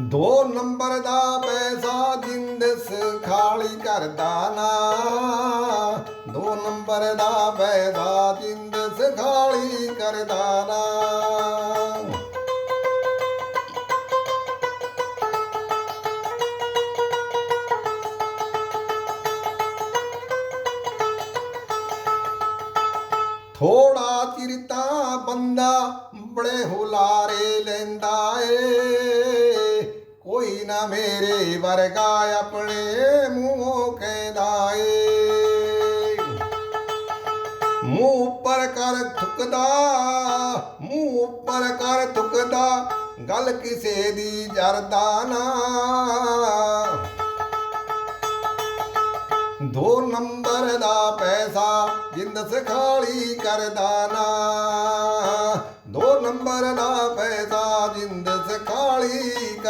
ਦੋ ਨੰਬਰ ਦਾ ਪੈਸਾ ਜਿੰਦ ਸਖਾਲੀ ਕਰਦਾ ਨਾ। ਦੋ ਨੰਬਰ ਦਾ ਪੈਸਾ ਜਿੰਦ ਸਖਾਲੀ ਕਰਦਾ ਨਾ। ਥੋੜਾ ਚਿਰ ਤਾਂ ਬੰਦਾ ਬੜੇ ਹੁਲਾਰੇ ਲੈਂਦਾ ਏ। ਕੋਈ ਨਾ ਮੇਰੇ ਵਰਗਾ ਆਪਣੇ ਮੂੰਹੋਂ ਕਹਿੰਦਾ ਏ। ਮੂੰਹ ਉੱਪਰ ਕਰ ਥੁੱਕਦਾ, ਮੂੰਹ ਉੱਪਰ ਕਰ ਥੁੱਕਦਾ, ਗੱਲ ਕਿਸੇ ਦੀ ਜਰਦਾ ਨਾ। ਦੋ ਨੰਬਰ ਦਾ ਪੈਸਾ ਜਿੰਦ ਸਖਾਲੀ ਕਰਦਾ ਨਾ।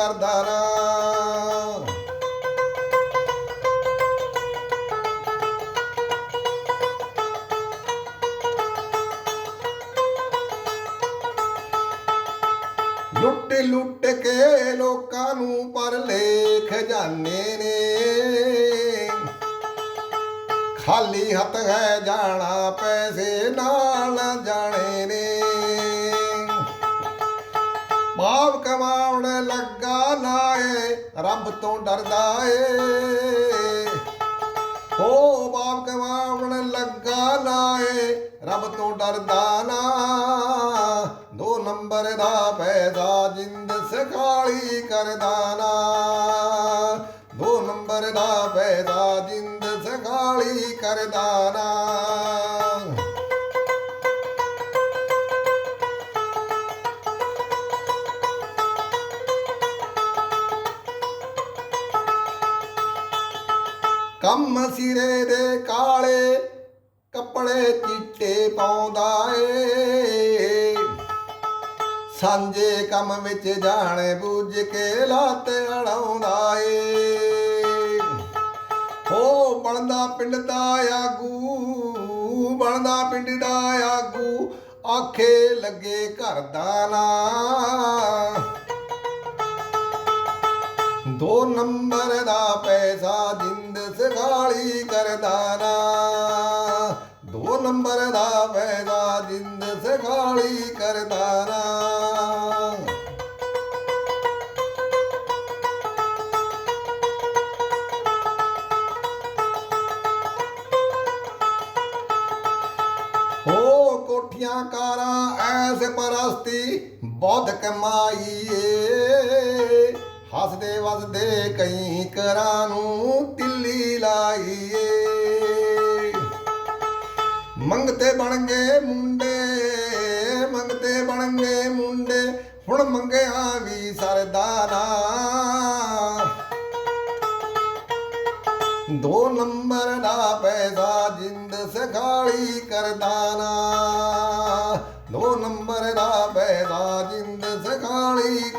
ਕਰਦਾ ਨਾ ਲੁੱਟ ਲੁੱਟ ਕੇ ਲੋਕਾਂ ਨੂੰ ਪਰ ਲੇਖ ਜਾਣੇ ਨੇ। ਖਾਲੀ ਹੱਥ ਹੈ ਜਾਣਾ, ਪੈਸੇ ਨਾਲ ਜਾਣੇ ਨੇ। ਪਾਪ ਕਮਾਉਣ ਲੱਗਾ ਲਾਏ ਰੱਬ ਤੋਂ ਡਰਦਾ ਏ। ਹੋ ਬਾਪ ਕਮਾਉਣ ਲੱਗਾ ਲਾਏ ਰੱਬ ਤੋਂ ਡਰਦਾ ਨਾ। ਦੋ ਨੰਬਰ ਦਾ ਪੈਦਾ ਜਿੰਦ ਸਖਾਲੀ ਕਰਦਾ ਨਾ। ਦੋ ਨੰਬਰ ਦਾ ਪੈਦਾ ਜਿੰਦ ਸਖਾਲੀ ਕਰਦਾ ਨਾ। ਕੰਮ ਸਿਰੇ ਦੇ ਕਾਲੇ, ਕੱਪੜੇ ਚਿੱਟੇ ਪਾਉਂਦਾ ਏ। ਸਾਂਝੇ ਕੰਮ ਵਿੱਚ ਜਾਣੇ ਬੁੱਝ ਕੇ ਲਾਤ ਅੜਾਉਂਦਾ ਏ। ਹੋ ਬਣਦਾ ਪਿੰਡ ਦਾ ਆਗੂ, ਬਣਦਾ ਪਿੰਡ ਦਾ ਆਗੂ, ਆਖੇ ਲੱਗੇ ਘਰ ਦਾ ਨਾ। ਦੋ ਨੰਬਰ ਦਾ ਪੈਸਾ ਜਿੰਦ ਸਗਾਲੀ ਕਰਦਾ ਨਾ। ਦੋ ਨੰਬਰ ਦਾ ਪੈਸਾ ਜਿੰਦ ਸਗਾਲੀ ਕਰਦਾ ਨਾ। ਹੋ ਕੋਠੀਆਂ ਕਾਰਾਂ ਐਸ ਪਰਸਤੀ ਬਹੁਤ ਕਮਾਈ ਹੱਸਦੇ ਵਸਦੇ ਕਈ ਕਰਾਂ ਨੂੰ ਤਿੱਲੀ ਲਾਈਏ। ਏ ਮੰਗਤੇ ਬਣ ਗਏ ਮੁੰਡੇ, ਮੰਗਤੇ ਬਣ ਗਏ ਮੁੰਡੇ, ਹੁਣ ਮੰਗਿਆ ਵੀ ਸਰਦਾਨਾ ਦੋ ਨੰਬਰ ਦਾ ਪੈਸਾ ਜਿੰਦ ਸਖਾਲੀ ਕਰਦਾ ਦੋ ਨੰਬਰ ਦਾ ਪੈਸਾ ਜਿੰਦ ਸਖਾਲੀ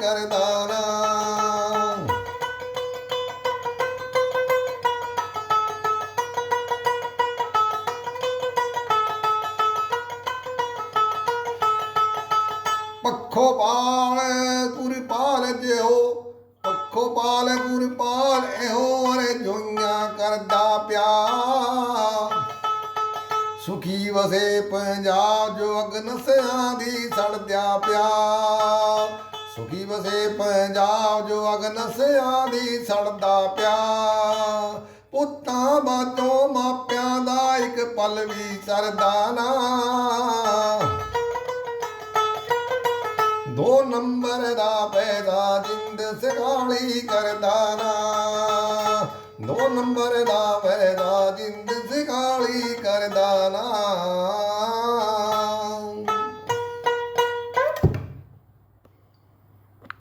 ਕਰਦਾ ਨਾ ਪੱਖੋ ਪਾਲ ਕੁਰਪਾਲ ਜਿਓ ਪੱਖੋ ਪਾਲ ਇਹੋ ਅਰੇ ਜੋਈਆਂ ਕਰਦਾ ਪਿਆ ਸੁਖੀ ਵਸੇ ਪੰਜਾਬ ਜੋ ਅਗਨ ਸਿਆਂ ਦੀ ਸੜਦਿਆ ਪਿਆ ਸੁਖੀ ਵਸੇ ਪੰਜਾਬ ਜੋ ਅਗਨ ਸਿਆਂ ਦੀ ਸੜਦਾ ਪਿਆ ਪੁੱਤਾਂ ਬਾਤੋਂ ਮਾਪਿਆਂ ਦਾ ਇੱਕ ਪਲ ਵੀ ਸਰਦਾ ਨਾ। ਦੋ ਨੰਬਰ ਦਾ ਪੈਦਾ ਜਿੰਦ ਸਗਾਲੀ ਕਰਦਾ ਨਾ। ਦੋ ਨੰਬਰ ਦਾ ਪੈਦਾ ਜਿੰਦ